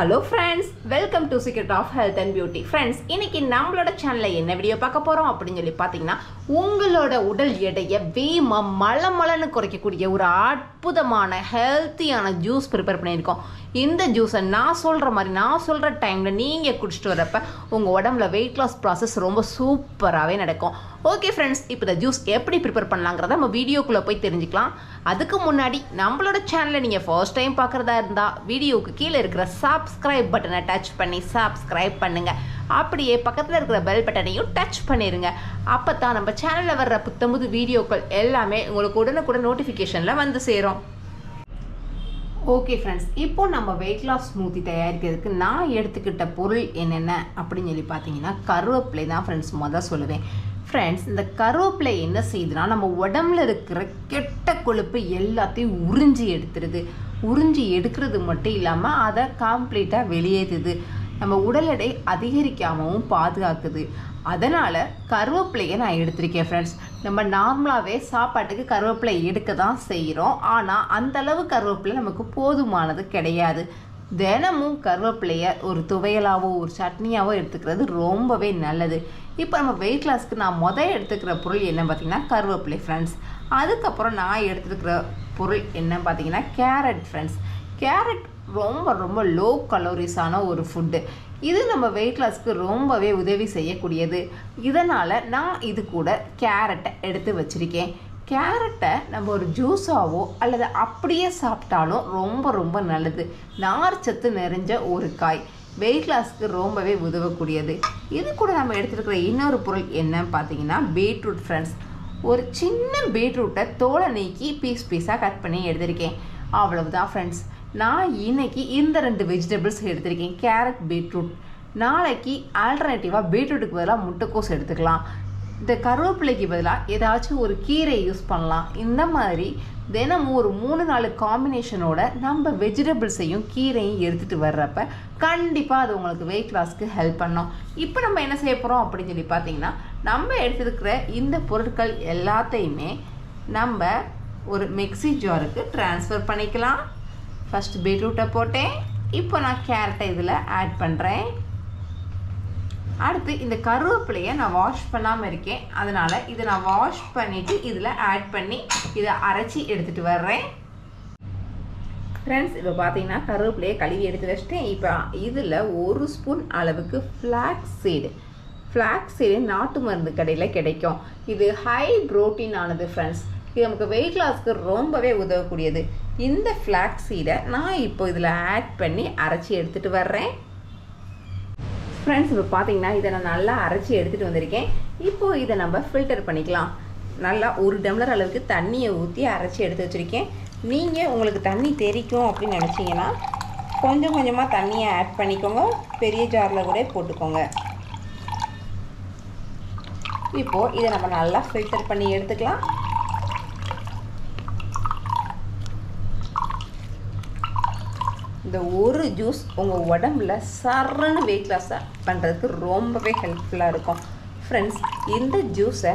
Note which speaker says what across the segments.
Speaker 1: Hello friends welcome to secret of health and beauty friends இன்னைக்கு நம்மளோட சேனலில் என்ன வீடியோ பார்க்க போகிறோம் அப்படின்னு சொல்லி பார்த்தீங்கன்னா உங்களோட உடல் எடையை வேமா மலமலன்னு குறைக்கக்கூடிய ஒரு அற்புதமான ஹெல்த்தியான ஜூஸ் ப்ரிப்பேர் பண்ணியிருக்கோம். இந்த ஜூஸை நான் சொல்கிற மாதிரி நான் சொல்கிற டைமில் நீங்கள் குடிச்சிட்டு வரப்ப உங்கள் உடம்புல வெயிட் லாஸ் ப்ராசஸ் ரொம்ப சூப்பராகவே நடக்கும். ஓகே ஃப்ரெண்ட்ஸ் இப்போ இந்த ஜூஸ் எப்படி ப்ரிப்பேர் பண்ணலாங்கிறத நம்ம வீடியோக்குள்ளே போய் தெரிஞ்சுக்கலாம். அதுக்கு முன்னாடி நம்மளோட சேனலை நீங்கள் ஃபர்ஸ்ட் டைம் பார்க்குறதா இருந்தால் வீடியோவுக்கு கீழே இருக்கிற சப்ஸ்கிரைப் பட்டனை டச் பண்ணி சப்ஸ்கிரைப் பண்ணுங்கள் அப்படியே பக்கத்தில் இருக்கிற பெல் பட்டனையும் டச் பண்ணிடுங்க அப்போ தான் நம்ம சேனலில் வர்ற புத்தம்புது வீடியோக்கள் எல்லாமே உங்களுக்கு உடனுக்குடன் நோட்டிஃபிகேஷனில் வந்து சேரும். ஓகே ஃப்ரெண்ட்ஸ் இப்போ நம்ம வெயிட் லாஸ் ஸ்மூத்தி தயாரிக்கிறதுக்கு நான் எடுத்துக்கிட்ட பொருள் என்னென்ன அப்படின்னு சொல்லி பார்த்தீங்கன்னா கருவேப்பிலை தான் ஃப்ரெண்ட்ஸ் முதல் சொல்லுவேன். ஃப்ரெண்ட்ஸ் இந்த கருவேப்பிலை என்ன செய்யுதுன்னா நம்ம உடம்புல இருக்கிற கெட்ட கொழுப்பு எல்லாத்தையும் உறிஞ்சி எடுத்துருது. உறிஞ்சி எடுக்கிறது மட்டும் இல்லாமல் அதை கம்ப்ளீட்டாக வெளியேற்றுது நம்ம உடல் எடை அதிகரிக்காமவும் பாதுகாக்குது. அதனால் கருவேப்பிலையை நான் எடுத்திருக்கேன் ஃப்ரெண்ட்ஸ் நம்ம நார்மலாகவே சாப்பாட்டுக்கு கருவேப்பிலை எடுக்க தான் செய்கிறோம் ஆனால் அந்த அளவு கருவேப்பிலை நமக்கு போதுமானது கிடையாது. தினமும் கருவேப்பிலையை ஒரு துவையலாவோ ஒரு சட்னியாவோ எடுத்துக்கிறது ரொம்பவே நல்லது. இப்போ நம்ம வெயிட் லாஸ்க்கு நான் முதல் எடுத்துக்கிற பொருள் என்ன பார்த்தீங்கன்னா கருவேப்பிலை ஃப்ரெண்ட்ஸ் அதுக்கப்புறம் நான் எடுத்துருக்கிற பொருள் என்ன பார்த்தீங்கன்னா கேரட் ஃப்ரெண்ட்ஸ் கேரட் ரொம்ப ரொம்ப லோ கலோரிஸான ஒரு ஃபுட்டு இது நம்ம வெயிட் லாஸ்க்கு ரொம்பவே உதவி செய்யக்கூடியது. இதனால் நான் இது கூட கேரட்டை எடுத்து வச்சுருக்கேன். கேரட்டை நம்ம ஒரு ஜூஸாவோ அல்லது அப்படியே சாப்பிட்டாலும் ரொம்ப ரொம்ப நல்லது. நார்ச்சத்து நிறைஞ்ச ஒரு காய். வெயிட் லாஸ்க்கு ரொம்பவே உதவக்கூடியது. இது கூட நம்ம எடுத்துருக்கிற இன்னொரு பொருள் என்னன்னு பார்த்தீங்கன்னா பீட்ரூட் ஃப்ரெண்ட்ஸ் ஒரு சின்ன பீட்ரூட்டை தோலை நீக்கி பீஸ் பீஸாக கட் பண்ணி எடுத்திருக்கேன். அவ்வளவுதான் ஃப்ரெண்ட்ஸ் நான் இன்னைக்கு இந்த ரெண்டு வெஜிடபிள்ஸ் எடுத்திருக்கேன். கேரட் பீட்ரூட் நாளைக்கு ஆல்டர்னேட்டிவாக பீட்ரூட்டுக்கு பதிலாக முட்டைக்கோஸ் எடுத்துக்கலாம். இந்த கருவேப்பிலைக்கு பதிலாக ஏதாச்சும் ஒரு கீரை யூஸ் பண்ணலாம். இந்த மாதிரி தினமும் ஒரு மூணு நாலு காம்பினேஷனோட நம்ம வெஜிடபிள்ஸையும் கீரையும் எடுத்துகிட்டு வர்றப்ப கண்டிப்பாக அது உங்களுக்கு வெயிட் லாஸ்க்கு ஹெல்ப் பண்ணும். இப்போ நம்ம என்ன செய்ய போகிறோம் அப்படின்னு சொல்லி பார்த்தீங்கன்னா நம்ம எடுத்துருக்கிற இந்த பொருட்கள் எல்லாத்தையுமே நம்ம ஒரு மிக்சி ஜாருக்கு ட்ரான்ஸ்ஃபர் பண்ணிக்கலாம். ஃபஸ்ட் பீட்ரூட்டை போட்டேன். இப்போ நான் கேரட்டை இதில் ஆட் பண்ணுறேன் அடுத்து இந்த கருவேப்பிலையை நான் வாஷ் பண்ணாமல் இருக்கேன். அதனால் இதை நான் வாஷ் பண்ணிவிட்டு இதில் ஆட் பண்ணி இதை அரைச்சி எடுத்துகிட்டு வர்றேன். ஃப்ரெண்ட்ஸ் இப்போ பார்த்தீங்கன்னா கருவேப்பிலையை கழுவி எடுத்து வச்சிட்டேன். இப்போ இதில் ஒரு ஸ்பூன் அளவுக்கு ஃப்ளாக்ஸ் சீடு ஃப்ளாக்ஸ் சீடு நாட்டு மருந்து கடையில் கிடைக்கும். இது ஹை ப்ரோட்டீன் ஆனது ஃப்ரெண்ட்ஸ் இது நமக்கு வெயிட் லாஸ்க்கு ரொம்பவே உதவக்கூடியது. இந்த ஃப்ளாக்ஸ் சீடை நான் இப்போ இதில் ஆட் பண்ணி அரைச்சி எடுத்துகிட்டு வர்றேன். ஃப்ரெண்ட்ஸ் இப்போ பார்த்தீங்கன்னா இதை நான் நல்லா அரைச்சி எடுத்துகிட்டு வந்திருக்கேன். இப்போது இதை நம்ம ஃபில்டர் பண்ணிக்கலாம். நல்லா ஒரு டம்ளர் அளவுக்கு தண்ணியை ஊற்றி அரைச்சி எடுத்து வச்சுருக்கேன். நீங்கள் உங்களுக்கு தண்ணி தெரிக்கும் அப்படின்னு நினச்சிங்கன்னா கொஞ்சம் கொஞ்சமாக தண்ணியை ஆட் பண்ணிக்கோங்க. பெரிய ஜாரில் கூட போட்டுக்கோங்க. இப்போது இதை நம்ம நல்லா ஃபில்டர் பண்ணி எடுத்துக்கலாம். இந்த ஒரு ஜூஸ் உங்கள் உடம்புல சரன்னு வெயிட் லாஸை பண்ணுறதுக்கு ரொம்பவே ஹெல்ப்ஃபுல்லாக இருக்கும். ஃப்ரெண்ட்ஸ் இந்த ஜூஸை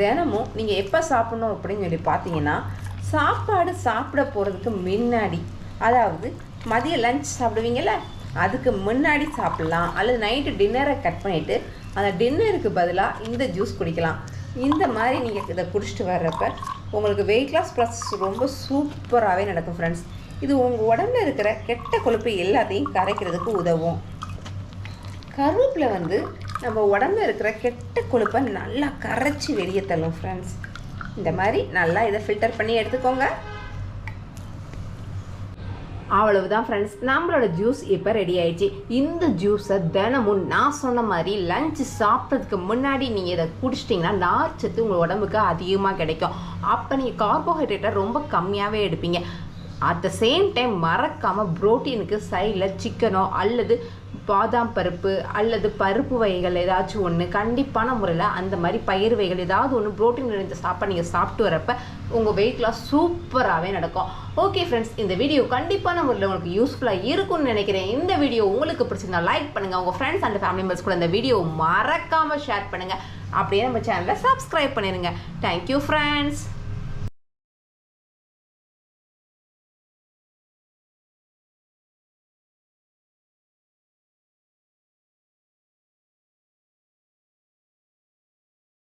Speaker 1: தினமும் நீங்கள் எப்போ சாப்பிட்ணும் அப்படின்னு சொல்லி பார்த்தீங்கன்னா சாப்பாடு சாப்பிட போகிறதுக்கு முன்னாடி அதாவது மதிய லஞ்ச் சாப்பிடுவீங்கள்ல அதுக்கு முன்னாடி சாப்பிட்லாம். அல்லது நைட்டு டின்னரை கட் பண்ணிவிட்டு அந்த டின்னருக்கு பதிலாக இந்த ஜூஸ் குடிக்கலாம். இந்த மாதிரி நீங்கள் இதை குடிச்சிட்டு வர்றப்ப உங்களுக்கு வெயிட் லாஸ் ப்ராசஸ் ரொம்ப சூப்பராகவே நடக்கும் ஃப்ரெண்ட்ஸ் இது உங்கள் உடம்புல இருக்கிற கெட்ட கொழுப்பு எல்லாத்தையும் கரைக்கிறதுக்கு உதவும். கருவேப்பில் வந்து நம்ம உடம்புல இருக்கிற கெட்ட கொழுப்பை நல்லா கரைச்சி வெளியே தள்ளும் ஃப்ரெண்ட்ஸ் இந்த மாதிரி நல்லா இதை ஃபில்டர் பண்ணி எடுத்துக்கோங்க. அவ்வளவுதான் ஃப்ரெண்ட்ஸ் நம்மளோட ஜூஸ் இப்போ ரெடி ஆயிடுச்சு. இந்த ஜூஸை தினமும் நான் சொன்ன மாதிரி லஞ்ச் சாப்பிட்றதுக்கு முன்னாடி நீங்கள் இதை குடிச்சிட்டிங்கன்னா நார்ச்சத்து உங்கள் உடம்புக்கு அதிகமாக கிடைக்கும். அப்போ நீங்கள் கார்போஹைட்ரேட்டை ரொம்ப கம்மியாகவே எடுப்பீங்க. அட் த சேம் டைம் மறக்காமல் புரோட்டீனுக்கு சைடில் சிக்கனோ அல்லது பாதாம் பருப்பு அல்லது பருப்பு வகைகள் ஏதாச்சும் ஒன்று கண்டிப்பான முறையில் அந்த மாதிரி பயிர் வகைகள் ஏதாவது ஒன்று புரோட்டீன் நிறைந்த சாப்பாடு நீங்கள் சாப்பிட்டு வரப்ப உங்கள் வெயிட் லாஸ் சூப்பராகவே நடக்கும். ஓகே ஃப்ரெண்ட்ஸ் இந்த வீடியோ கண்டிப்பான முறையில் உங்களுக்கு யூஸ்ஃபுல்லாக இருக்கும்னு நினைக்கிறேன். இந்த வீடியோ உங்களுக்கு பிடிச்சிருந்தா லைக் பண்ணுங்கள் உங்கள் ஃப்ரெண்ட்ஸ் அண்ட் ஃபேமிலி மெம்பர்ஸ் கூட இந்த வீடியோ மறக்காமல் ஷேர் பண்ணுங்கள் அப்படியே நம்ம சேனலை சப்ஸ்கிரைப் பண்ணிடுங்க தேங்க்யூ ஃப்ரெண்ட்ஸ்